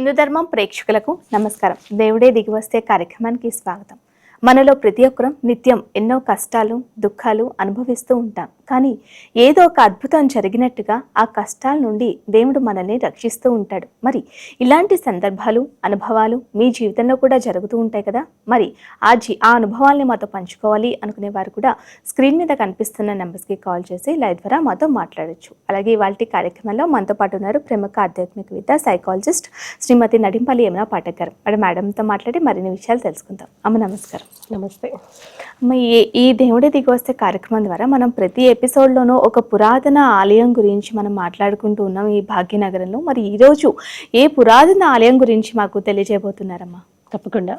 హిందూ ధర్మం ప్రేక్షకులకు నమస్కారం. దేవుడే దిగివస్తే కార్యక్రమానికి స్వాగతం. మనలో ప్రతి ఒక్కరం నిత్యం ఎన్నో కష్టాలు దుఃఖాలు అనుభవిస్తూ ఉంటాం. కానీ ఏదో ఒక అద్భుతం జరిగినట్టుగా ఆ కష్టాల నుండి దేవుడు మనల్ని రక్షిస్తూ ఉంటాడు. మరి ఇలాంటి సందర్భాలు అనుభవాలు మీ జీవితంలో కూడా జరుగుతూ ఉంటాయి కదా? మరి ఆ జీ ఆ అనుభవాల్ని మాతో పంచుకోవాలి అనుకునే వారు కూడా స్క్రీన్ మీద కనిపిస్తున్న నెంబర్స్కి కాల్ చేసి లైవ్ ద్వారా మాతో మాట్లాడచ్చు. అలాగే ఇవాళ కార్యక్రమంలో మనతో పాటు ఉన్నారు ప్రముఖ ఆధ్యాత్మికవేత్త సైకాలజిస్ట్ శ్రీమతి నడింపల్లి యమునా పాఠక్ గారు మరి మేడంతో మాట్లాడి మరిన్ని విషయాలు తెలుసుకుందాం. అమ్మ నమస్కారం. నమస్తే. అమ్మ ఈ దేవుడి దిగి వస్తే కార్యక్రమం ద్వారా మనం ప్రతి ఎపిసోడ్లోనూ ఒక పురాతన ఆలయం గురించి మనం మాట్లాడుకుంటూ ఉన్నాం ఈ భాగ్యనగరంలో. మరి ఈరోజు ఏ పురాతన ఆలయం గురించి మాకు తెలియజేయబోతున్నారమ్మా? తప్పకుండా.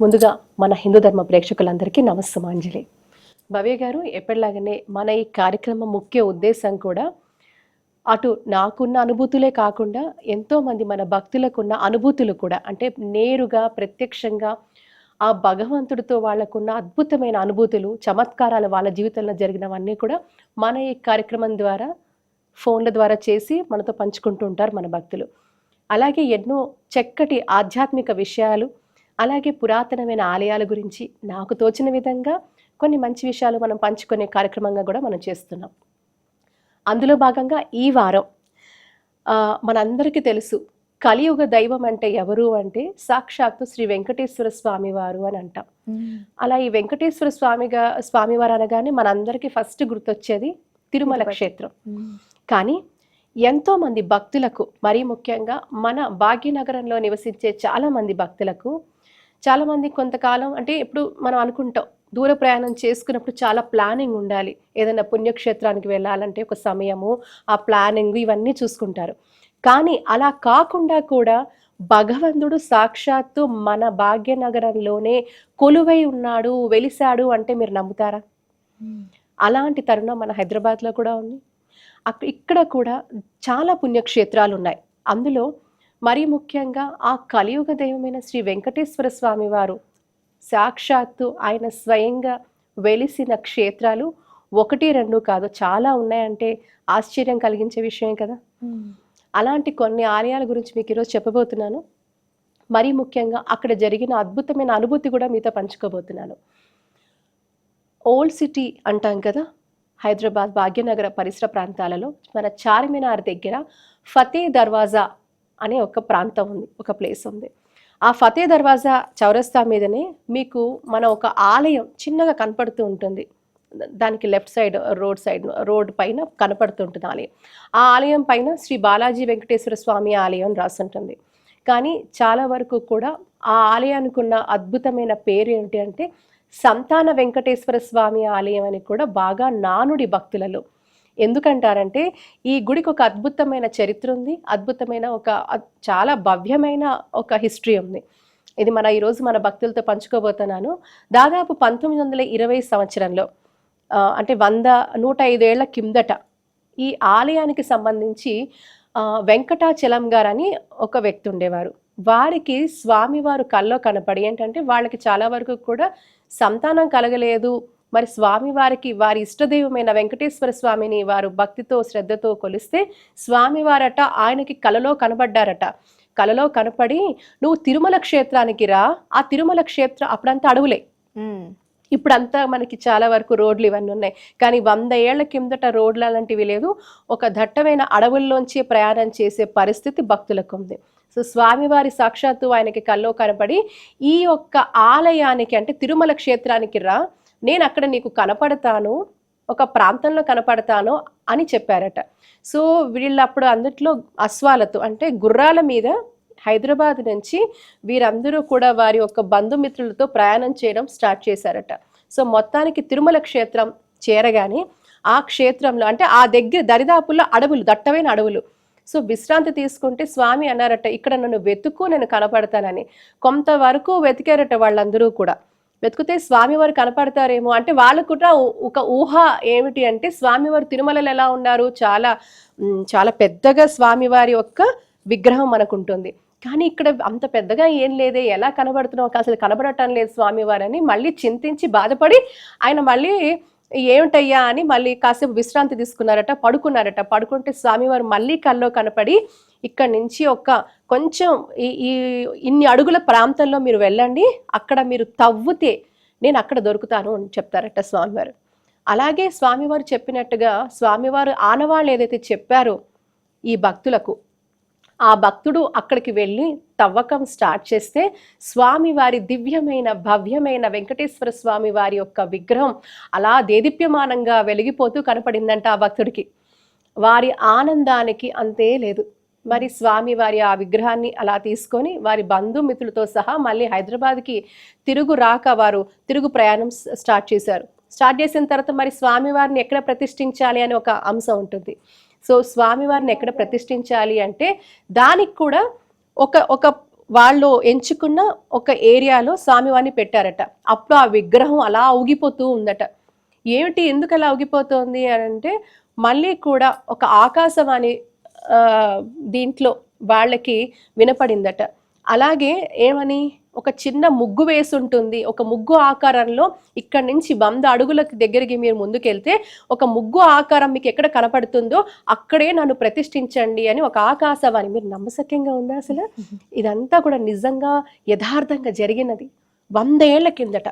ముందుగా మన హిందూ ధర్మ ప్రేక్షకులందరికీ నమస్తమాంజలి భవ్య గారు ఎప్పటిలాగానే మన ఈ కార్యక్రమం ముఖ్య ఉద్దేశం కూడా అటు నాకున్న అనుభూతులే కాకుండా ఎంతో మంది మన భక్తులకున్న అనుభూతులు కూడా అంటే నేరుగా ప్రత్యక్షంగా ఆ భగవంతుడితో వాళ్ళకున్న అద్భుతమైన అనుభూతులు చమత్కారాలు వాళ్ళ జీవితంలో జరిగినవన్నీ కూడా మన ఈ కార్యక్రమం ద్వారా ఫోన్ల ద్వారా చేసి మనతో పంచుకుంటూ ఉంటారు మన భక్తులు. అలాగే ఎన్నో చక్కటి ఆధ్యాత్మిక విషయాలు అలాగే పురాతనమైన ఆలయాల గురించి నాకు తోచిన విధంగా కొన్ని మంచి విషయాలు మనం పంచుకునే కార్యక్రమంగా కూడా మనం చేస్తున్నాం. అందులో భాగంగా ఈ వారం మనందరికీ తెలుసు కలియుగ దైవం అంటే ఎవరు అంటే సాక్షాత్తు శ్రీ వెంకటేశ్వర స్వామి వారు అని అంటాం. అలా ఈ వెంకటేశ్వర స్వామిగా స్వామివారు అనగానే మనందరికీ ఫస్ట్ గుర్తొచ్చేది తిరుమల. క్షేత్రం. కానీ ఎంతో మంది భక్తులకు మరీ ముఖ్యంగా మన భాగ్యనగరంలో నివసించే చాలా మంది భక్తులకు చాలా మంది కొంతకాలం అంటే ఇప్పుడు మనం అనుకుంటాం దూర ప్రయాణం చేసుకున్నప్పుడు చాలా ప్లానింగ్ ఉండాలి. ఏదైనా పుణ్యక్షేత్రానికి వెళ్ళాలంటే ఒక సమయము ఆ ప్లానింగ్ ఇవన్నీ చూసుకుంటారు. కానీ అలా కాకుండా కూడా భగవంతుడు సాక్షాత్తు మన భాగ్యనగరంలోనే కొలువై ఉన్నాడు వెలిశాడు అంటే మీరు నమ్ముతారా? అలాంటి తరుణం మన హైదరాబాద్లో కూడా ఉంది. అక్ ఇక్కడ కూడా చాలా పుణ్యక్షేత్రాలు ఉన్నాయి అందులో మరీ ముఖ్యంగా ఆ కలియుగ దైవమైన శ్రీ వెంకటేశ్వర స్వామి వారు సాక్షాత్తు ఆయన స్వయంగా వెలిసిన క్షేత్రాలు ఒకటి రెండు కాదు చాలా ఉన్నాయంటే ఆశ్చర్యం కలిగించే విషయం కదా. అలాంటి కొన్ని ఆలయాల గురించి మీకు ఈరోజు చెప్పబోతున్నాను. మరీ ముఖ్యంగా అక్కడ జరిగిన అద్భుతమైన అనుభూతి కూడా మీతో పంచుకోబోతున్నాను. ఓల్డ్ సిటీ అంటాం కదా హైదరాబాద్ భాగ్యనగర పరిసర ప్రాంతాలలో మన చార్మినార్ దగ్గర ఫతే దర్వాజా అనే ఒక ప్రాంతం ఉంది ఒక ప్లేస్ ఉంది. ఆ ఫతే దర్వాజా చౌరస్తా మీదనే మీకు మన ఒక ఆలయం చిన్నగా కనపడుతూ ఉంటుంది. దానికి left side road side road పైన కనపడుతుంటుంది ఆలయం. ఆ ఆలయం పైన శ్రీ బాలాజీ వెంకటేశ్వర స్వామి ఆలయం రాసుంటుంది. కానీ చాలా వరకు కూడా ఆ ఆలయానికి ఉన్న అద్భుతమైన పేరు ఏంటి అంటే సంతాన వెంకటేశ్వర స్వామి ఆలయం అని కూడా బాగా నానుడి భక్తులలో. ఎందుకంటారంటే ఈ గుడికి ఒక అద్భుతమైన చరిత్ర ఉంది అద్భుతమైన ఒక చాలా భవ్యమైన ఒక హిస్టరీ ఉంది. ఇది మన ఈరోజు మన భక్తులతో పంచుకోబోతున్నాను. దాదాపు పంతొమ్మిది వందల ఇరవై సంవత్సరంలో అంటే వంద నూట ఐదేళ్ళ కిందట ఈ ఆలయానికి సంబంధించి వెంకటాచలం గారు అని ఒక వ్యక్తి ఉండేవారు. వారికి స్వామివారు కల్లో కనపడి ఏంటంటే వాళ్ళకి చాలా వరకు కూడా సంతానం కలగలేదు. మరి స్వామివారికి వారి ఇష్టదైవమైన వెంకటేశ్వర స్వామిని వారు భక్తితో శ్రద్ధతో కొలిస్తే స్వామివారట ఆయనకి కలలో కనబడ్డారట. కలలో కనపడి నువ్వు తిరుమల క్షేత్రానికి రా. ఆ తిరుమల క్షేత్రం అప్పుడంతా అడవులే. ఇప్పుడంతా మనకి చాలా వరకు రోడ్లు ఇవన్నీ ఉన్నాయి. కానీ వంద ఏళ్ళ కిందట రోడ్లు అలాంటివి లేదు ఒక దట్టమైన అడవుల్లోంచి ప్రయాణం చేసే పరిస్థితి భక్తులకు ఉంది. సో స్వామివారి సాక్షాత్తు ఆయనకి కల్లో కనపడి ఈ యొక్క ఆలయానికి అంటే తిరుమల క్షేత్రానికి రా నేను అక్కడ నీకు కనపడతాను ఒక ప్రాంతంలో కనపడతాను అని చెప్పారట. సో వీళ్ళప్పుడు అందుట్లో అశ్వాలతో అంటే గుర్రాల మీద హైదరాబాద్ నుంచి వీరందరూ కూడా వారి యొక్క బంధుమిత్రులతో ప్రయాణం చేయడం స్టార్ట్ చేశారట. సో మొత్తానికి తిరుమల క్షేత్రం చేరగానే ఆ క్షేత్రంలో అంటే ఆ దగ్గర దరిదాపుల్లో అడవులు దట్టమైన అడవులు. సో విశ్రాంతి తీసుకుంటే స్వామి అన్నారట ఇక్కడ నన్ను వెతుకు నేను కనపడతానని. కొంతవరకు వెతికారట వాళ్ళందరూ కూడా. వెతికితే స్వామివారు కనపడతారేమో అంటే వాళ్ళకు కూడా ఒక ఊహ ఏమిటి అంటే స్వామివారు తిరుమలలో ఎలా ఉన్నారు? చాలా చాలా పెద్దగా స్వామివారి యొక్క విగ్రహం మనకు ఉంటుంది. కానీ ఇక్కడ అంత పెద్దగా ఏం లేదే. ఎలా కనబడుతున్నావు? అసలు కనబడటం లేదు స్వామివారని మళ్ళీ చింతించి బాధపడి ఆయన మళ్ళీ ఏమిటయ్యా అని మళ్ళీ కాసేపు విశ్రాంతి తీసుకున్నారట పడుకున్నారట. పడుకుంటే స్వామివారు మళ్ళీ కల్లో కనపడి ఇక్కడ నుంచి ఒక కొంచెం ఈ ఈ ఇన్ని అడుగుల ప్రాంతంలో మీరు వెళ్ళండి. అక్కడ మీరు తవ్వుతే నేను అక్కడ దొరుకుతాను అని చెప్తారట స్వామివారు. అలాగే స్వామివారు చెప్పినట్టుగా స్వామివారు ఆనవాళ్ళు ఏదైతే చెప్పారో ఈ భక్తులకు ఆ భక్తుడు అక్కడికి వెళ్ళి తవ్వకం స్టార్ట్ చేస్తే స్వామివారి దివ్యమైన భవ్యమైన వెంకటేశ్వర స్వామి వారి యొక్క విగ్రహం అలా దేదీప్యమానంగా వెలిగిపోతూ కనపడిందంట ఆ భక్తుడికి. వారి ఆనందానికి అంతే లేదు. మరి స్వామి వారి ఆ విగ్రహాన్ని అలా తీసుకొని వారి బంధుమిత్రులతో సహా మళ్ళీ హైదరాబాద్కి తిరుగు రాక వారు తిరుగు ప్రయాణం స్టార్ట్ చేశారు. స్టార్ట్ చేసిన తర్వాత మరి స్వామివారిని ఎక్కడ ప్రతిష్ఠించాలి అని ఒక అంశం ఉంటుంది. సో స్వామివారిని ఎక్కడ ప్రతిష్ఠించాలి అంటే దానికి కూడా ఒక ఒక వాళ్ళు ఎంచుకున్న ఒక ఏరియాలో స్వామివారిని పెట్టారట. అప్పుడు ఆ విగ్రహం అలా ఊగిపోతూ ఉందట. ఏమిటి ఎందుకు అలా ఊగిపోతుంది అని అంటే మళ్ళీ కూడా ఒక ఆకాశవాణి దీంట్లో వాళ్ళకి వినపడిందట. అలాగే ఏమని ఒక చిన్న ముగ్గు వేసి ఉంటుంది ఒక ముగ్గు ఆకారంలో ఇక్కడ నుంచి వంద అడుగులకు దగ్గరికి మీరు ముందుకెళ్తే ఒక ముగ్గు ఆకారం మీకు ఎక్కడ కనపడుతుందో అక్కడే నన్ను ప్రతిష్ఠించండి అని ఒక ఆకాశవాణి. మీరు నమ్మసక్యంగా ఉందా అసలు? ఇదంతా కూడా నిజంగా యథార్థంగా జరిగినది. వంద ఏళ్ళ కిందట.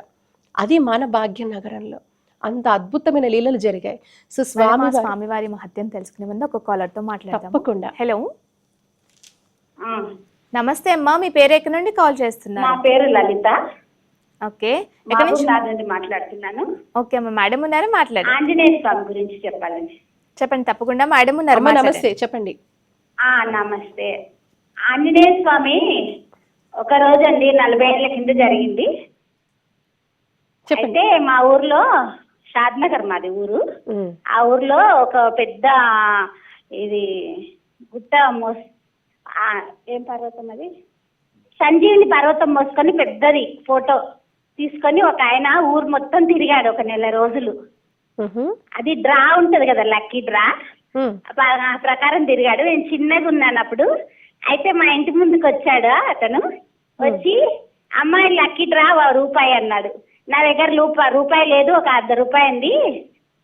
అది మన భాగ్యనగరంలో అంత అద్భుతమైన లీలలు జరిగాయి. సో స్వామి స్వామి వారి- స్వామివారి మహత్యం తెలుసుకునే ముందు ఒక కాలర్తో మాట్లాడదాం తప్పకుండా. హలో నమస్తే అమ్మా మీ పేరు ఎక్కడి నుండి కాల్ నా చేస్తున్నారు పేరు లలిత. ఓకే. ఎక్కడి నుంచి? నుండి మాట్లాడుతున్నాను. ఓకే అమ్మా మేడం ఉన్నారు? మాట్లాడండి. ఆంజనేయ స్వామి గురించి చెప్పాలండి చెప్పండి తప్పకుండా మేడం ఉన్నారు అమ్మ. నమస్తే చెప్పండి. ఆ నమస్తే. ఆంజనేయ స్వామి ఒక రోజు అండి నలభై ఏళ్ళ కింద జరిగింది. చెప్పండి. అయితే మా ఊర్లో షాద్నగర్ మాది ఊరు. ఆ ఊర్లో ఒక పెద్ద ఇది గుట్ట మోస్ ఏం పర్వతం అది? సంజీవిని పర్వతం మోసుకొని పెద్దది ఫోటో తీసుకొని ఒక ఆయన ఊరు మొత్తం తిరిగాడు ఒక నెల రోజులు. అది డ్రా ఉంటది కదా లక్కీ డ్రా. ప్రకారం తిరిగాడు. నేను చిన్నగా ఉన్నాను అప్పుడు. అయితే మా ఇంటి ముందుకు వచ్చాడు అతను. వచ్చి అమ్మాయి లక్కీ డ్రా రూపాయి అన్నాడు. నా దగ్గర రూపాయి రూపాయి లేదు ఒక అర్ధ రూపాయి ఉంది.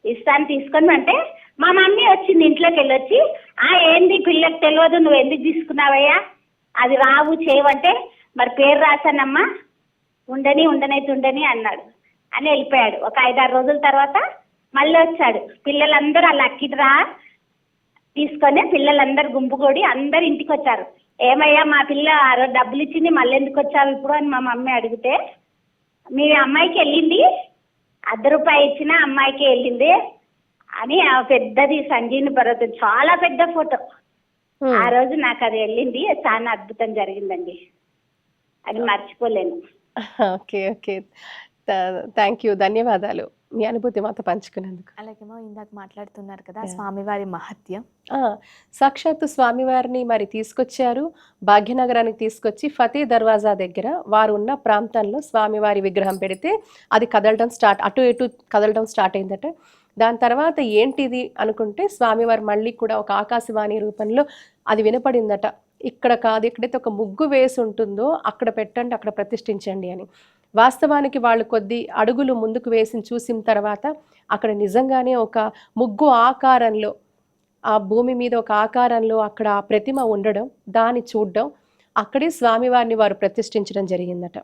ఇస్తాను తీసుకొని అంటే మా మమ్మీ వచ్చింది ఇంట్లోకి వెళ్ళొచ్చి ఆ ఏంది పిల్లకి తెలియదు నువ్వు ఎందుకు తీసుకున్నావయ్యా? అది రావు చేయవంటే మరి పేరు రాశానమ్మా. ఉండని ఉండనైతే ఉండని అన్నాడు. అని వెళ్ళిపోయాడు. ఒక ఐదారు రోజుల తర్వాత మళ్ళీ వచ్చాడు. పిల్లలందరూ అలా అక్కిరా తీసుకొని పిల్లలందరూ గుంపుకొడి అందరు ఇంటికి వచ్చారు. ఏమయ్యా మా పిల్ల ఆ రోజు డబ్బులు ఇచ్చింది మళ్ళీ ఎందుకు వచ్చావు ఇప్పుడు? అని మా మమ్మీ అడిగితే మీ అమ్మాయికి వెళ్ళింది అర్ధ రూపాయి ఇచ్చిన అమ్మాయికి వెళ్ళింది అని ఆ పెద్దది సంజీని పర్వతం చాలా పెద్ద ఫోటో. ఆ రోజు నాకు అది వెళ్ళింది చాలా అద్భుతం జరిగిందండి. అది మర్చిపోలేను. Okay okay. థ్యాంక్ యూ ధన్యవాదాలు. మీ అనుభూతి మాతో పంచుకున్నందుకు. అలాగేమో ఇందాక మాట్లాడుతున్నారు కదా స్వామివారి మహత్యం. ఆ, సాక్షాత్తు స్వామివారిని మరి తీసుకొచ్చారు భాగ్యనగరానికి తీసుకొచ్చి ఫతే దర్వాజా దగ్గర వారు ఉన్న ప్రాంతంలో స్వామివారి విగ్రహం పెడితే అది కదలడం స్టార్ట్ అటు ఇటు కదలడం స్టార్ట్ అయిందట. దాని తర్వాత ఏంటిది అనుకుంటే స్వామివారు మళ్ళీ కూడా ఒక ఆకాశవాణి రూపంలో అది వినపడిందట. ఇక్కడ కాదు ఎక్కడైతే ఒక ముగ్గు వేసి ఉంటుందో అక్కడ పెట్టండి అక్కడ ప్రతిష్ఠించండి అని. వాస్తవానికి వాళ్ళు కొద్ది అడుగులు ముందుకు వేసి చూసిన తర్వాత అక్కడ నిజంగానే ఒక ముగ్గు ఆకారంలో ఆ భూమి మీద ఒక ఆకారంలో అక్కడ ఆ ప్రతిమ ఉండడం దాన్ని చూడడం అక్కడే స్వామివారిని వారు ప్రతిష్ఠించడం జరిగిందట.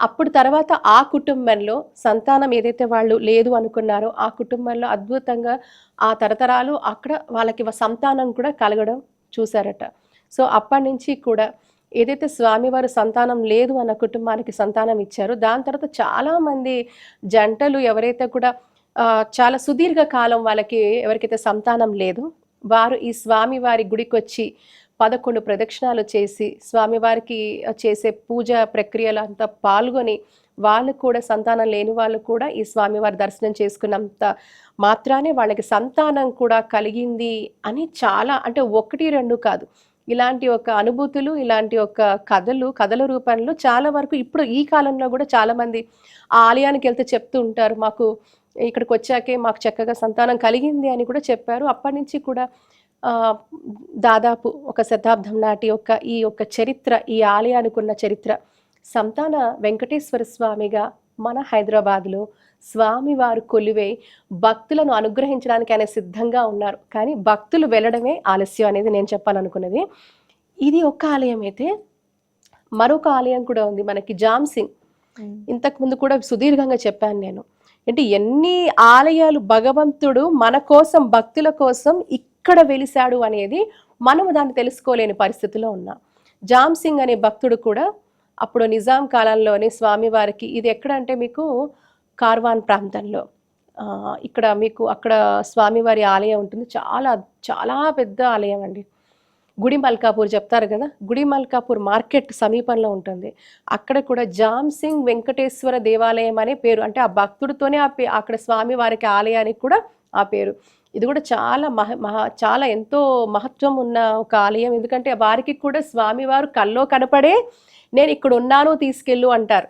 అప్పుడు తర్వాత ఆ కుటుంబంలో సంతానం ఏదైతే వాళ్ళు లేదు అనుకున్నారో ఆ కుటుంబంలో అద్భుతంగా ఆ తరతరాలు అక్కడ వాళ్ళకి సంతానం కూడా కలగడం చూశారట. సో అప్పటి నుంచి కూడా ఏదైతే స్వామివారు సంతానం లేదు అన్న కుటుంబానికి సంతానం ఇచ్చారో దాని తర్వాత చాలామంది జంటలు ఎవరైతే కూడా చాలా సుదీర్ఘ కాలం వాళ్ళకి ఎవరికైతే సంతానం లేదు వారు ఈ స్వామివారి గుడికి వచ్చి పదకొండు ప్రదక్షిణాలు చేసి స్వామివారికి చేసే పూజ ప్రక్రియలు అంతా పాల్గొని వాళ్ళు కూడా సంతానం లేని వాళ్ళు కూడా ఈ స్వామివారి దర్శనం చేసుకున్నంత మాత్రానే వాళ్ళకి సంతానం కూడా కలిగింది అని చాలా అంటే ఒకటి రెండు కాదు. ఇలాంటి ఒక అనుభూతులు ఇలాంటి ఒక కథలు కథల రూపంలో చాలా వరకు ఇప్పుడు ఈ కాలంలో కూడా చాలామంది ఆ ఆలయానికి వెళ్తే చెప్తూ ఉంటారు మాకు ఇక్కడికి వచ్చాకే మాకు చక్కగా సంతానం కలిగింది అని కూడా చెప్పారు. అప్పటి నుంచి కూడా దాదాపు ఒక శతాబ్దం నాటి యొక్క ఈ యొక్క చరిత్ర ఈ ఆలయానికి ఉన్న చరిత్ర సంతాన వెంకటేశ్వర స్వామిగా మన హైదరాబాద్లో స్వామివారు కొలువై భక్తులను అనుగ్రహించడానికి ఆయన సిద్ధంగా ఉన్నారు. కానీ భక్తులు వెళ్ళడమే ఆలస్యం అనేది నేను చెప్పాలనుకున్నది. ఇది ఒక్క ఆలయం అయితే మరొక ఆలయం కూడా ఉంది మనకి జామ్సింగ్. ఇంతకు ముందు కూడా సుదీర్ఘంగా చెప్పాను నేను. అంటే ఎన్ని ఆలయాలు భగవంతుడు మన కోసం భక్తుల కోసం ఎక్కడ వెలిశాడు అనేది మనము దాన్ని తెలుసుకోలేని పరిస్థితిలో ఉన్నాం. జామ్ సింగ్ అనే భక్తుడు కూడా అప్పుడు నిజాం కాలంలోని స్వామివారికి ఇది ఎక్కడంటే మీకు కార్వాన్ ప్రాంతంలో ఇక్కడ మీకు అక్కడ స్వామివారి ఆలయం ఉంటుంది. చాలా చాలా పెద్ద ఆలయం అండి. గుడి మల్కాపూర్ చెప్తారు కదా గుడి మల్కాపూర్ మార్కెట్ సమీపంలో ఉంటుంది. అక్కడ కూడా జామ్ సింగ్ వెంకటేశ్వర దేవాలయం అనే పేరు అంటే ఆ భక్తుడితోనే ఆ పే అక్కడ స్వామివారికి ఆలయానికి కూడా ఆ పేరు. ఇది కూడా చాలా మహ మహా చాలా ఎంతో మహత్వం ఉన్న ఒక ఆలయం. ఎందుకంటే వారికి కూడా స్వామివారు కల్లో కనపడే నేను ఇక్కడ ఉన్నాను తీసుకెళ్ళు అంటారు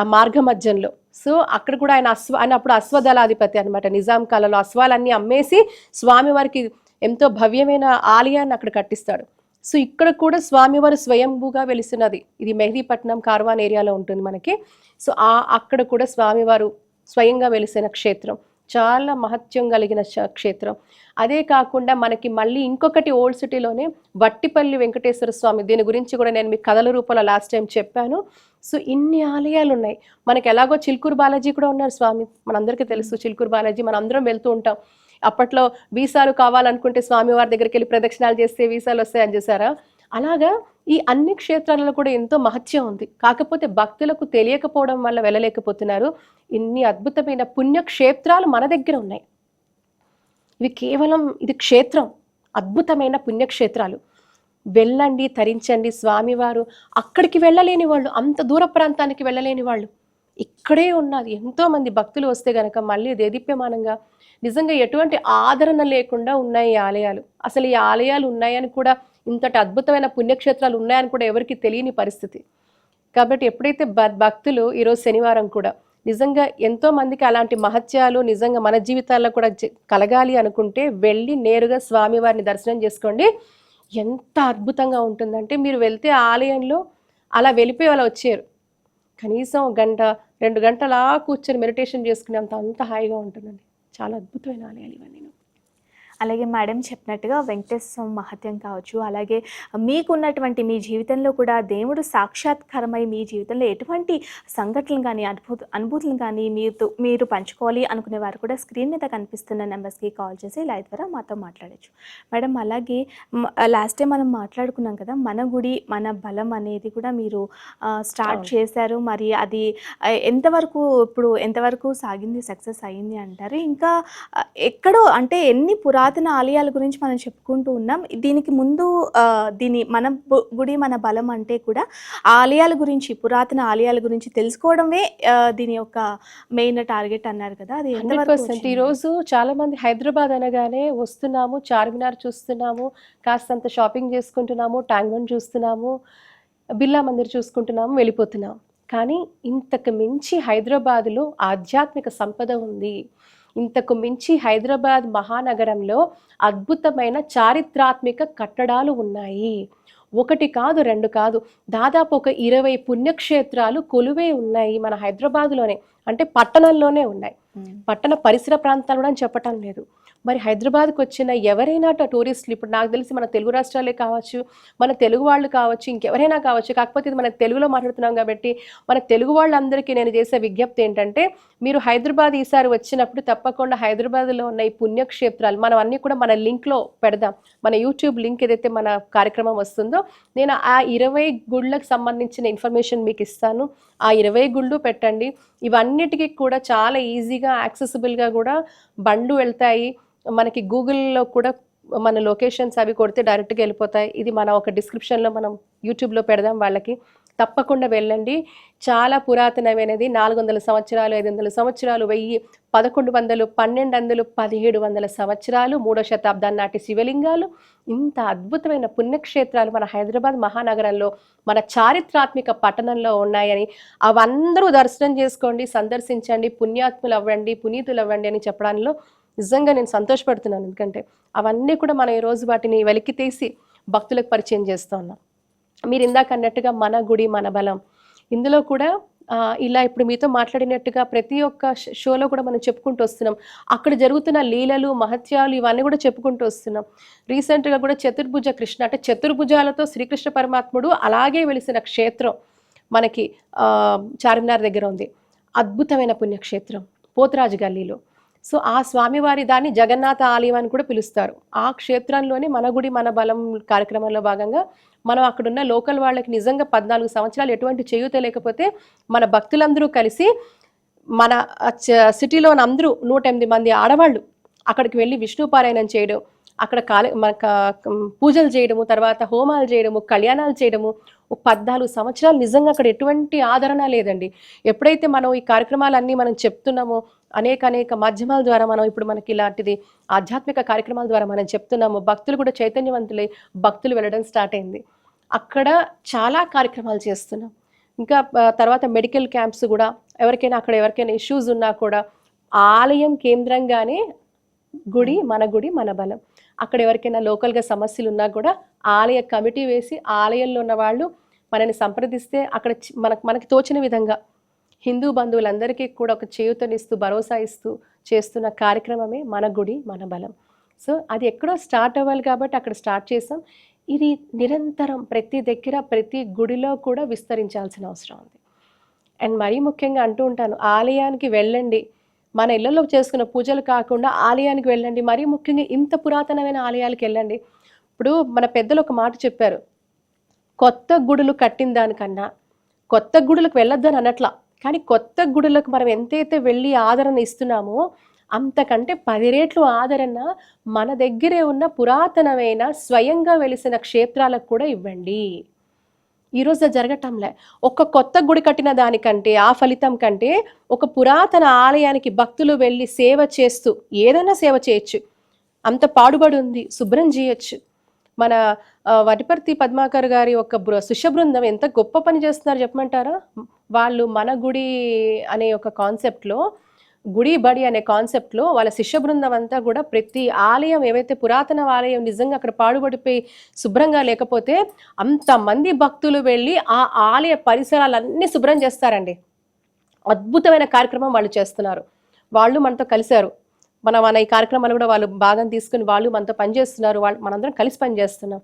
ఆ మార్గ మధ్యంలో. సో అక్కడ కూడా ఆయన అశ్వ ఆయన అప్పుడు అశ్వదళాధిపతి అనమాట నిజాం కాలంలో అశ్వాలన్నీ అమ్మేసి స్వామివారికి ఎంతో భవ్యమైన ఆలయాన్ని అక్కడ కట్టిస్తాడు. సో ఇక్కడ కూడా స్వామివారు స్వయంభూగా వెలిసినది. ఇది మెహదీపట్నం కార్వాన్ ఏరియాలో ఉంటుంది మనకి. సో ఆ అక్కడ కూడా స్వామివారు స్వయంగా వెలిసిన క్షేత్రం. చాలా మహత్యం కలిగిన క్షేత్రం. అదే కాకుండా మనకి మళ్ళీ ఇంకొకటి ఓల్డ్ సిటీలోనే వట్టిపల్లి వెంకటేశ్వర స్వామి. దీని గురించి కూడా నేను మీకు కథల రూపంలో లాస్ట్ టైం చెప్పాను. సో ఇన్ని ఆలయాలు ఉన్నాయి మనకి ఎలాగో చిలుకూరు బాలాజీ కూడా ఉన్నారు స్వామి. మనందరికీ తెలుసు చిలుకూరు బాలాజీ. మనందరం అందరం వెళ్తూ ఉంటాం. అప్పట్లో వీసాలు కావాలనుకుంటే స్వామివారి దగ్గరికి వెళ్ళి ప్రదక్షిణాలు చేస్తే వీసాలు వస్తాయని చేశారా అలాగా ఈ అన్ని క్షేత్రాలలో కూడా ఎంతో మహత్యం ఉంది. కాకపోతే భక్తులకు తెలియకపోవడం వల్ల వెళ్ళలేకపోతున్నారు. ఇన్ని అద్భుతమైన పుణ్యక్షేత్రాలు మన దగ్గర ఉన్నాయి. ఇవి కేవలం ఇది క్షేత్రం. అద్భుతమైన పుణ్యక్షేత్రాలు. వెళ్ళండి తరించండి స్వామివారు. అక్కడికి వెళ్ళలేని వాళ్ళు అంత దూర ప్రాంతానికి వెళ్ళలేని వాళ్ళు ఇక్కడే ఉన్నది ఎంతో మంది భక్తులు వస్తే గనక మళ్ళీ దేదీప్యమానంగా నిజంగా ఎటువంటి ఆదరణ లేకుండా ఉన్నాయి ఈ ఆలయాలు. అసలు ఈ ఆలయాలు ఉన్నాయని కూడా ఇంతటి అద్భుతమైన పుణ్యక్షేత్రాలు ఉన్నాయని కూడా ఎవరికి తెలియని పరిస్థితి. కాబట్టి ఎప్పుడైతే భ- భక్తులు ఈరోజు శనివారం కూడా నిజంగా ఎంతో మందికి అలాంటి మహత్యాలు నిజంగా మన జీవితాల్లో కూడా కలగాలి అనుకుంటే వెళ్ళి నేరుగా స్వామివారిని దర్శనం చేసుకోండి. ఎంత అద్భుతంగా ఉంటుందంటే మీరు వెళ్తే ఆలయంలో అలా వెళ్ళిపోయి అలా వచ్చారు కనీసం గంట రెండు గంటలా కూర్చొని మెడిటేషన్ చేసుకునేంత అంత హాయిగా ఉంటుందండి. చాలా అద్భుతమైన ఆలయాలు ఇవన్నీ అలాగే మేడం చెప్పినట్టుగా వెంకటేశ్వర మహత్యం కావచ్చు అలాగే మీకున్నటువంటి మీ జీవితంలో కూడా దేవుడు సాక్షాత్కారమై మీ జీవితంలో ఎటువంటి సంఘటనలు కానీ అనుభూత అనుభూతులు కానీ మీతో మీరు పంచుకోవాలి అనుకునే వారు కూడా స్క్రీన్ మీద కనిపిస్తున్న నెంబర్స్కి కాల్ చేసి లైవ్ ద్వారా మాతో మాట్లాడచ్చు. మేడం అలాగే లాస్ట్ టైం మనం మాట్లాడుకున్నాం కదా మన గుడి మన బలం అనేది కూడా మీరు స్టార్ట్. చేశారు. మరి అది ఎంతవరకు ఇప్పుడు ఎంతవరకు సాగింది సక్సెస్ అయ్యింది అంటారు. ఇంకా ఎక్కడో అంటే ఎన్ని పురాతన ఆలయాల గురించి మనం చెప్పుకుంటూ ఉన్నాం. దీనికి ముందు దీని మన గుడి మన బలం అంటే కూడా ఆలయాల గురించి పురాతన ఆలయాల గురించి తెలుసుకోవడమే దీని యొక్క మెయిన్ టార్గెట్ అన్నారు కదా. అది హండ్రెడ్ వచ్చింది? ఈరోజు చాలా మంది హైదరాబాద్ అనగానే వస్తున్నాము చార్మినార్ చూస్తున్నాము కాస్తంత షాపింగ్ చేసుకుంటున్నాము ట్యాంక్ బండ్ చూస్తున్నాము బిర్లా మందిర్ చూసుకుంటున్నాము వెళ్ళిపోతున్నాం. కానీ ఇంతకు మించి హైదరాబాద్లో ఆధ్యాత్మిక సంపద ఉంది. ఇంతకు మించి హైదరాబాద్ మహానగరంలో అద్భుతమైన చారిత్రాత్మిక కట్టడాలు ఉన్నాయి. ఒకటి కాదు రెండు కాదు. దాదాపు ఒక ఇరవై పుణ్యక్షేత్రాలు కొలువే ఉన్నాయి మన హైదరాబాద్లోనే. అంటే పట్టణంలోనే ఉన్నాయి. పట్టణ పరిసర ప్రాంతాలు కూడా అని చెప్పటం లేదు. మరి హైదరాబాద్కి వచ్చిన ఎవరైనా అటు టూరిస్టులు ఇప్పుడు నాకు తెలిసి మన తెలుగు రాష్ట్రాలే కావచ్చు మన తెలుగు వాళ్ళు కావచ్చు ఇంకెవరైనా కావచ్చు కాకపోతే ఇది మన తెలుగులో మాట్లాడుతున్నాం కాబట్టి మన తెలుగు వాళ్ళందరికీ నేను చేసే విజ్ఞప్తి ఏంటంటే మీరు హైదరాబాద్ ఈసారి వచ్చినప్పుడు తప్పకుండా హైదరాబాద్లో ఉన్న ఈ పుణ్యక్షేత్రాలు మనం అన్నీ కూడా మన లింక్లో పెడదాం. మన యూట్యూబ్ లింక్ ఏదైతే మన కార్యక్రమం వస్తుందో నేను ఆ ఇరవై గుళ్ళకు సంబంధించిన ఇన్ఫర్మేషన్ మీకు ఇస్తాను. ఆ ఇరవై గుళ్ళు పెట్టండి. ఇవన్నిటికీ కూడా చాలా ఈజీగా యాక్సెసిబుల్గా కూడా బండ్లు వెళ్తాయి. మనకి గూగుల్లో కూడా మన లొకేషన్స్ అవి కొడితే డైరెక్ట్గా వెళ్ళిపోతాయి. ఇది మన ఒక డిస్క్రిప్షన్లో మనం యూట్యూబ్లో పెడదాం వాళ్ళకి. తప్పకుండా వెళ్ళండి. చాలా పురాతనమైనది. నాలుగు వందల సంవత్సరాలు ఐదు వందల సంవత్సరాలు వెయ్యి పదకొండు వందలు పన్నెండు వందలు పదిహేడు వందల సంవత్సరాలు మూడో శతాబ్దం నాటి శివలింగాలు. ఇంత అద్భుతమైన పుణ్యక్షేత్రాలు మన హైదరాబాద్ మహానగరంలో మన చారిత్రాత్మిక పట్టణంలో ఉన్నాయని. అవందరూ దర్శనం చేసుకోండి సందర్శించండి పుణ్యాత్ములు అవ్వండి పునీతులు అవ్వండి అని చెప్పడంలో నిజంగా నేను సంతోషపడుతున్నాను. ఎందుకంటే అవన్నీ కూడా మనం ఈరోజు వాటిని వెలికి తీసి భక్తులకు పరిచయం చేస్తూ ఉన్నాం. మీరు ఇందాక అన్నట్టుగా మన గుడి మన బలం. ఇందులో కూడా ఇలా ఇప్పుడు మీతో మాట్లాడినట్టుగా ప్రతి ఒక్క ష- షోలో కూడా మనం చెప్పుకుంటూ వస్తున్నాం. అక్కడ జరుగుతున్న లీలలు మహత్యాలు ఇవన్నీ కూడా చెప్పుకుంటూ వస్తున్నాం. రీసెంట్గా కూడా చతుర్భుజ కృష్ణ అంటే చతుర్భుజాలతో శ్రీకృష్ణ పరమాత్ముడు అలాగే వెలిసిన క్షేత్రం మనకి చార్మినార్ దగ్గర ఉంది. అద్భుతమైన పుణ్యక్షేత్రం పోతరాజు గల్లీలో. సో ఆ స్వామివారి దాన్ని జగన్నాథ ఆలయం అని కూడా పిలుస్తారు. ఆ క్షేత్రంలోనే మన గుడి మన బలం కార్యక్రమంలో భాగంగా మనం అక్కడున్న లోకల్ వాళ్ళకి నిజంగా పద్నాలుగు సంవత్సరాలు ఎటువంటి చేయూత లేకపోతే మన భక్తులందరూ కలిసి మన సిటీలోని అందరూ నూట ఎనిమిది మంది ఆడవాళ్ళు అక్కడికి వెళ్ళి విష్ణు పారాయణం చేయడం అక్కడ కాల మన క- పూజలు చేయడము తర్వాత హోమాలు చేయడము కళ్యాణాలు చేయడము ఒక పద్నాలుగు సంవత్సరాలు నిజంగా అక్కడ ఎటువంటి ఆదరణ లేదండి. ఎప్పుడైతే మనం ఈ కార్యక్రమాలన్నీ మనం చెప్తున్నామో అనేక అనేక మాధ్యమాల ద్వారా మనం ఇప్పుడు మనకి ఇలాంటిది ఆధ్యాత్మిక కార్యక్రమాల ద్వారా మనం చెప్తున్నాము భక్తులు కూడా చైతన్యవంతులై భక్తులు వెళ్ళడం స్టార్ట్ అయింది. అక్కడ చాలా కార్యక్రమాలు చేస్తున్నాం. ఇంకా తర్వాత మెడికల్ క్యాంప్స్ కూడా ఎవరికైనా అక్కడ ఎవరికైనా ఇష్యూస్ ఉన్నా కూడా ఆలయం కేంద్రంగానే గుడి మన గుడి మన బలం. అక్కడ ఎవరికైనా లోకల్గా సమస్యలు ఉన్నా కూడా ఆలయ కమిటీ వేసి ఆలయంలో ఉన్న వాళ్ళు మనని సంప్రదిస్తే అక్కడ చి- మనకు మనకి తోచిన విధంగా హిందూ బంధువులందరికీ కూడా ఒక చేయూతనిస్తూ భరోసా ఇస్తూ చేస్తున్న కార్యక్రమమే మన గుడి మన బలం. సో అది ఎక్కడో స్టార్ట్ అవ్వాలి కాబట్టి అక్కడ స్టార్ట్ చేసాం. ఇది నిరంతరం ప్రతి దగ్గర ప్రతి గుడిలో కూడా విస్తరించాల్సిన అవసరం ఉంది. అండ్ మరీ ముఖ్యంగా అంటూ ఉంటాను ఆలయానికి వెళ్ళండి. మన ఇళ్ళలో చేసుకున్న పూజలు కాకుండా ఆలయానికి వెళ్ళండి. మరీ ముఖ్యంగా ఇంత పురాతనమైన ఆలయాలకు వెళ్ళండి. ఇప్పుడు మన పెద్దలు ఒక మాట చెప్పారు. కొత్త గుడులు కట్టిన దానికన్నా కొత్త గుడులకు వెళ్ళొద్దని అనట్లా కానీ కొత్త గుడులకు మనం ఎంతైతే వెళ్ళి ఆదరణ ఇస్తున్నామో అంతకంటే పది రేట్లు ఆదరణ మన దగ్గరే ఉన్న పురాతనమైన స్వయంగా వెలిసిన క్షేత్రాలకు కూడా ఇవ్వండి. ఈరోజు అది జరగటంలే. ఒక కొత్త గుడి కట్టిన దానికంటే ఆ ఫలితం కంటే ఒక పురాతన ఆలయానికి భక్తులు వెళ్ళి సేవ చేస్తూ ఏదైనా సేవ చేయొచ్చు. అంత పాడుబడి ఉంది శుభ్రం చేయొచ్చు. మన వటిపర్తి పద్మాకర్ గారి ఒక బృ శిష్య బృందం ఎంత గొప్ప పని చేస్తున్నారు చెప్పమంటారా? వాళ్ళు మన గుడి అనే ఒక కాన్సెప్ట్లో గుడి బడి అనే కాన్సెప్ట్లో వాళ్ళ శిష్య బృందం అంతా కూడా ప్రతి ఆలయం ఏవైతే పురాతన ఆలయం నిజంగా అక్కడ పాడుబడిపోయి శుభ్రంగా లేకపోతే అంతమంది భక్తులు వెళ్ళి ఆ ఆలయ పరిసరాలన్నీ శుభ్రం చేస్తారండి. అద్భుతమైన కార్యక్రమం వాళ్ళు చేస్తున్నారు. వాళ్ళు మనతో కలిశారు. మన మన ఈ కార్యక్రమాలు కూడా వాళ్ళు భాగం తీసుకుని వాళ్ళు మనతో పనిచేస్తున్నారు. వాళ్ళు మనందరం కలిసి పనిచేస్తున్నాం.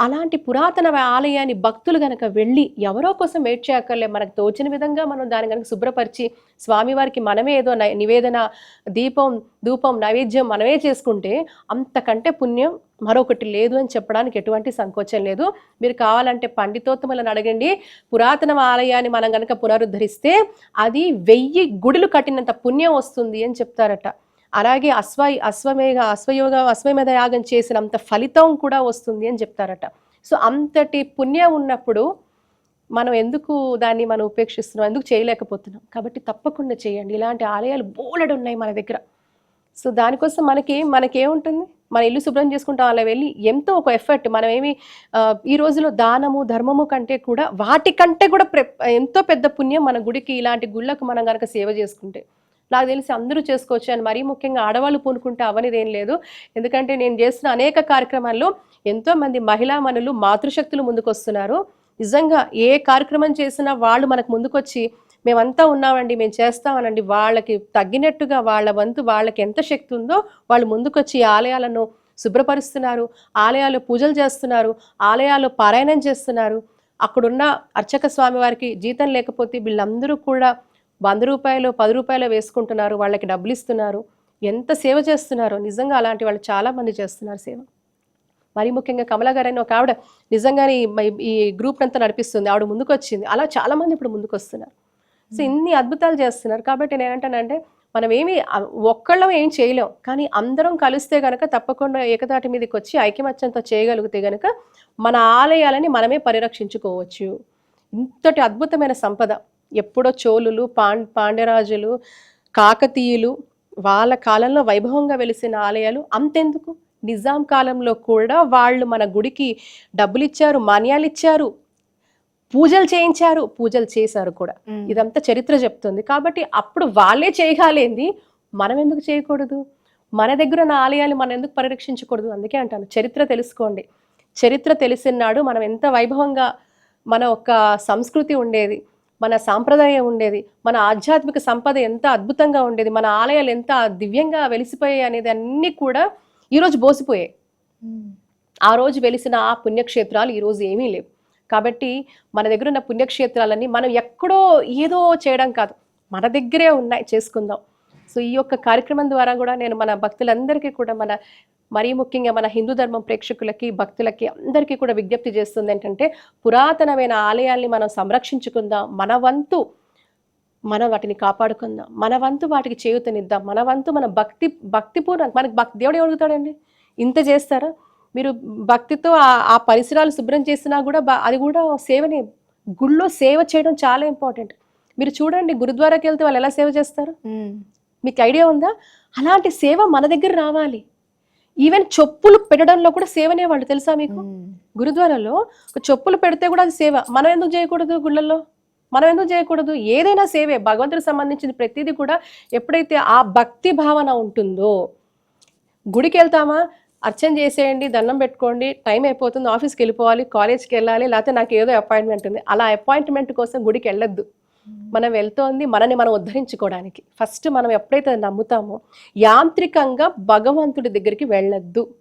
అలాంటి పురాతన ఆలయాన్ని భక్తులు గనక వెళ్ళి ఎవరో కోసం వెయిట్ చేయక్కర్లే. మనకు తోచిన విధంగా మనం దాన్ని కనుక శుభ్రపరిచి స్వామివారికి మనమే ఏదో నై- నివేదన దీపం ధూపం నైవేద్యం మనమే చేసుకుంటే అంతకంటే పుణ్యం మరొకటి లేదు అని చెప్పడానికి ఎటువంటి సంకోచం లేదు. మీరు కావాలంటే పండితోత్తములను అడగండి. పురాతన ఆలయాన్ని మనం కనుక పునరుద్ధరిస్తే అది వెయ్యి గుడులు కట్టినంత పుణ్యం వస్తుంది అని చెప్తారట. అలాగే అశ్వ అశ్వమేఘ అశ్వయోగ అశ్వమేధ యాగం చేసినంత ఫలితం కూడా వస్తుంది అని చెప్తారట. సో అంతటి పుణ్యం ఉన్నప్పుడు మనం ఎందుకు దాన్ని మనం ఉపేక్షిస్తున్నాం ఎందుకు చేయలేకపోతున్నాం? కాబట్టి తప్పకుండా చేయండి. ఇలాంటి ఆలయాలు బోలెడు ఉన్నాయి మన దగ్గర. సో దానికోసం మనకి మనకేముంటుంది? మన ఇల్లు శుభ్రం చేసుకుంటాం అలా వెళ్ళి ఎంతో ఒక ఎఫర్ట్ మనం ఏమి ఈ రోజులో దానము ధర్మము కంటే కూడా వాటికంటే కూడా ప్రె ఎంతో పెద్ద పుణ్యం మన గుడికి ఇలాంటి గుళ్ళకు మనం కనుక సేవ చేసుకుంటే. నాకు తెలిసి అందరూ చేసుకోవచ్చు అని మరీ ముఖ్యంగా ఆడవాళ్ళు పూనుకుంటే అవనిదేం ఏం లేదు. ఎందుకంటే నేను చేస్తున్న అనేక కార్యక్రమాల్లో ఎంతోమంది మహిళా మనులు మాతృశక్తులు ముందుకు వస్తున్నారు నిజంగా ఏ కార్యక్రమం చేసినా వాళ్ళు మనకు ముందుకొచ్చి మేమంతా ఉన్నామండి మేము చేస్తామనండి వాళ్ళకి తగ్గినట్టుగా వాళ్ళ వంతు వాళ్ళకి ఎంత శక్తి ఉందో వాళ్ళు ముందుకొచ్చి ఆలయాలను శుభ్రపరుస్తున్నారు. ఆలయాల్లో పూజలు చేస్తున్నారు. ఆలయాల్లో పారాయణం చేస్తున్నారు. అక్కడున్న అర్చక స్వామి వారికి జీతం లేకపోతే వీళ్ళందరూ కూడా వంద రూపాయలు పది రూపాయలు వేసుకుంటున్నారు వాళ్ళకి డబ్బులు ఇస్తున్నారు. ఎంత సేవ చేస్తున్నారో నిజంగా అలాంటి వాళ్ళు చాలా మంది చేస్తున్నారు సేవ. మరి ముఖ్యంగా కమల గారు అని ఒక ఆవిడ నిజంగానే ఈ- గ్రూప్ అంతా నడిపిస్తుంది ఆవిడ ముందుకు వచ్చింది అలా చాలా మంది ఇప్పుడు ముందుకు వస్తున్నారు సో ఇన్ని అద్భుతాలు చేస్తున్నారు. కాబట్టి నేనంటానంటే మనం ఏమి ఒక్కళ్ళం ఏం చేయలేం. కానీ అందరం కలిస్తే గనక తప్పకుండా ఏకతాటి మీదకి వచ్చి ఐకమత్యంతో చేయగలిగితే గనక మన ఆలయాలని మనమే పరిరక్షించుకోవచ్చు. ఇంతటి అద్భుతమైన సంపద. ఎప్పుడో చోళులు పాం పాండ్యరాజులు కాకతీయులు వాళ్ళ కాలంలో వైభవంగా వెలిసిన ఆలయాలు అంతెందుకు? నిజాం కాలంలో కూడా వాళ్ళు మన గుడికి డబ్బులు ఇచ్చారు మాన్యాలు ఇచ్చారు పూజలు చేయించారు పూజలు చేశారు కూడా. ఇదంతా చరిత్ర చెప్తుంది. కాబట్టి అప్పుడు వాళ్ళే చేయగాలేంది మనం ఎందుకు చేయకూడదు? మన దగ్గర ఉన్న ఆలయాలు మనం ఎందుకు పరిరక్షించకూడదు? అందుకే అంటాను చరిత్ర తెలుసుకోండి. చరిత్ర తెలిసినాడు మనం ఎంత వైభవంగా మన ఒక సంస్కృతి ఉండేది. మన సాంప్రదాయం ఉండేది మన ఆధ్యాత్మిక సంపద ఎంత అద్భుతంగా ఉండేది మన ఆలయాలు ఎంత దివ్యంగా వెలిసిపోయాయి అనేది అన్నీ కూడా ఈరోజు బోసిపోయాయి. ఆ రోజు వెలిసిన ఆ పుణ్యక్షేత్రాలు ఈరోజు ఏమీ లేవు. కాబట్టి మన దగ్గర ఉన్న పుణ్యక్షేత్రాలన్నీ మనం ఎక్కడో ఏదో చేయడం కాదు మన దగ్గరే ఉన్నాయి చేసుకుందాం. సో ఈ యొక్క కార్యక్రమం ద్వారా కూడా నేను మన భక్తులందరికీ కూడా మన మరీ ముఖ్యంగా మన హిందూ ధర్మం ప్రేక్షకులకి భక్తులకి అందరికీ కూడా విజ్ఞప్తి చేస్తుంది ఏంటంటే పురాతనమైన ఆలయాల్ని మనం సంరక్షించుకుందాం మన వంతు మనం వాటిని కాపాడుకుందాం మన వంతు వాటికి చేయూతనిద్దాం మన వంతు మన భక్తి భక్తిపూర్ణ మనకి భక్తి దేవుడు అడుగుతాడండి ఇంత చేస్తారా? మీరు భక్తితో ఆ- పరిసరాలు శుభ్రం చేసినా కూడా అది కూడా సేవనే గుళ్ళో సేవ చేయడం చాలా ఇంపార్టెంట్. మీరు చూడండి గురుద్వారాకి వెళ్తే వాళ్ళు ఎలా సేవ చేస్తారు? మీకు ఐడియా ఉందా? అలాంటి సేవ మన దగ్గర రావాలి. ఈవెన్ చెప్పులు పెట్టడంలో కూడా సేవనే వాళ్ళు తెలుసా మీకు? గురుద్వారాలో ఒక చెప్పులు పెడితే కూడా అది సేవ. మనం ఎందుకు చేయకూడదు గుళ్ళల్లో? మనం ఎందుకు చేయకూడదు? ఏదైనా సేవే. భగవంతుడికి సంబంధించిన ప్రతిదీ కూడా ఎప్పుడైతే ఆ భక్తి భావన ఉంటుందో గుడికి వెళ్తామా? అర్చన చేసేయండి దండం పెట్టుకోండి టైం అయిపోతుంది ఆఫీస్కి వెళ్ళిపోవాలి కాలేజ్కి వెళ్ళాలి లేకపోతే నాకు ఏదో అపాయింట్మెంట్ ఉంది. అలా అపాయింట్మెంట్ కోసం గుడికి వెళ్ళొద్దు. మనం వెళ్తోంది మనని మనం ఉద్ధరించుకోవడానికి. ఫస్ట్ మనం ఎప్పుడైతే అది నమ్ముతామో యాంత్రికంగా భగవంతుడి దగ్గరికి వెళ్ళొద్దు.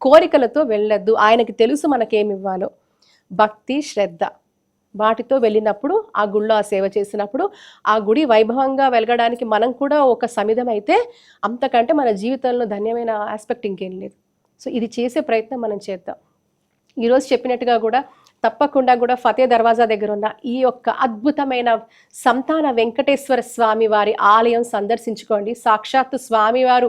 కోరికలతో వెళ్ళొద్దు. ఆయనకి తెలుసు మనకేమివ్వాలో భక్తి శ్రద్ధ. వాటితో వెళ్ళినప్పుడు ఆ గుళ్ళో ఆ సేవ చేసినప్పుడు ఆ గుడి వైభవంగా వెలగడానికి మనం కూడా ఒక సమిధం అయితే అంతకంటే మన జీవితంలో ధన్యమైన ఆస్పెక్ట్ ఇంకేం లేదు. సో ఇది చేసే ప్రయత్నం మనం చేద్దాం. ఈరోజు చెప్పినట్టుగా కూడా తప్పకుండా కూడా ఫతే దర్వాజా దగ్గర ఉన్న ఈ యొక్క అద్భుతమైన సంతాన వెంకటేశ్వర స్వామి వారి ఆలయం సందర్శించుకోండి. సాక్షాత్తు స్వామివారు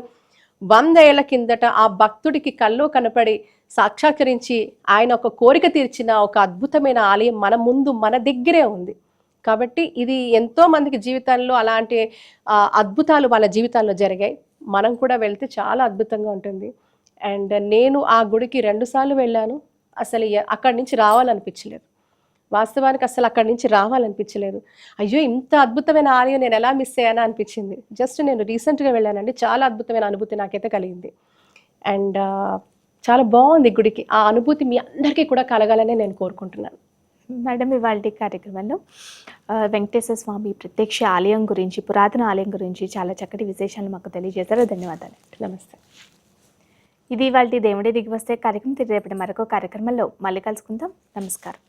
వంద ఏళ్ళ కిందట ఆ భక్తుడికి కల్లో కనపడి సాక్షాత్కరించి ఆయన ఒక కోరిక తీర్చిన ఒక అద్భుతమైన ఆలయం మన ముందు మన దగ్గరే ఉంది. కాబట్టి ఇది ఎంతో మందికి జీవితంలో అలాంటి అద్భుతాలు వాళ్ళ జీవితాల్లో జరిగాయి. మనం కూడా వెళ్తే చాలా అద్భుతంగా ఉంటుంది. అండ్ నేను ఆ గుడికి రెండుసార్లు వెళ్ళాను. అసలు అక్కడి నుంచి రావాలనిపించలేదు. వాస్తవానికి అసలు అక్కడి నుంచి రావాలనిపించలేదు. అయ్యో ఇంత అద్భుతమైన ఆలయం నేను ఎలా మిస్ అయ్యానా అనిపించింది. జస్ట్ నేను రీసెంట్గా వెళ్ళానండి. చాలా అద్భుతమైన అనుభూతి నాకైతే కలిగింది. అండ్ చాలా బాగుంది గుడికి. ఆ అనుభూతి మీ అందరికీ కూడా కలగాలనే నేను కోరుకుంటున్నాను. మేడం ఇవాళ కార్యక్రమంలో వెంకటేశ్వర స్వామి ప్రత్యక్ష ఆలయం గురించి పురాతన ఆలయం గురించి చాలా చక్కటి విశేషాలు మాకు తెలియజేశారు. ధన్యవాదాలు. నమస్తే. ఇది వాళ్ళ దేవుడే దిగి వస్తే కార్యక్రమం. తిరిగి రేపటి మరొక కార్యక్రమంలో మళ్ళీ కలుసుకుందాం. నమస్కారం.